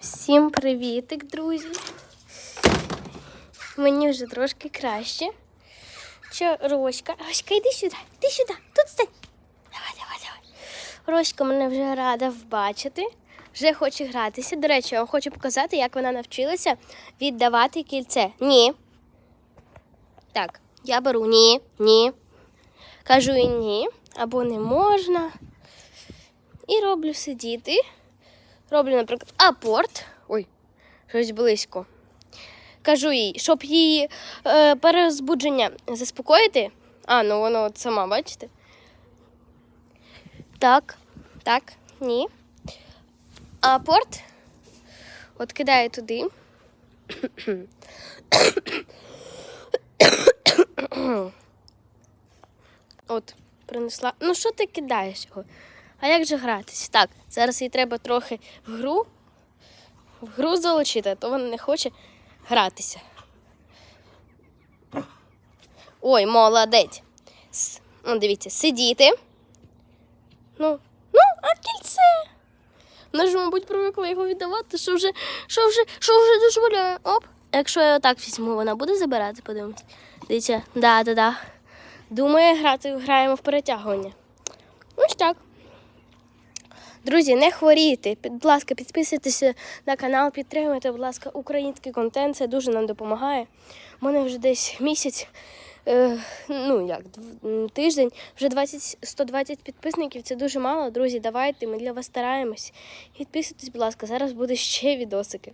Всім привітик, друзі. Мені вже трошки краще. Що, Роська? Роська, йди сюди, йди сюди, тут стань. Давай, давай, давай. Роська мене вже рада вбачити. Вже хоче гратися. До речі, я вам хочу показати, як вона навчилася віддавати кільце. Ні. Так, я беру ні, ні. Кажу їй ні, або не можна. І роблю сидіти. Роблю, наприклад, апорт. Ой, щось близько. Кажу їй, щоб її е, перезбудження заспокоїти. А, ну воно от сама, бачите? Так, так, ні. Апорт. От кидаю туди. От, принесла. Ну, що ти кидаєш його? А як же гратися? Так, зараз їй треба трохи в гру. В гру залучити, а то вона не хоче гратися. Ой, молодець. С- Ну, дивіться, сидіти. Ну, ну, а кільце. Вона ж, мабуть, привикла його віддавати, що вже, що вже, що вже дозволяє. Оп. Якщо я отак візьму, вона буде забирати, подивимось. Дивіться, да, да, да. Думає, грати, граємо в перетягування. Ось так. Друзі, не хворійте. Будь ласка, підписуйтеся на канал, підтримуйте, будь ласка, український контент. Це дуже нам допомагає. У мене вже десь місяць, е, ну як, тиждень, вже 20, 120 підписників. Це дуже мало. Друзі, давайте, ми для вас стараємось. Підписуйтесь, будь ласка, зараз буде ще відосики.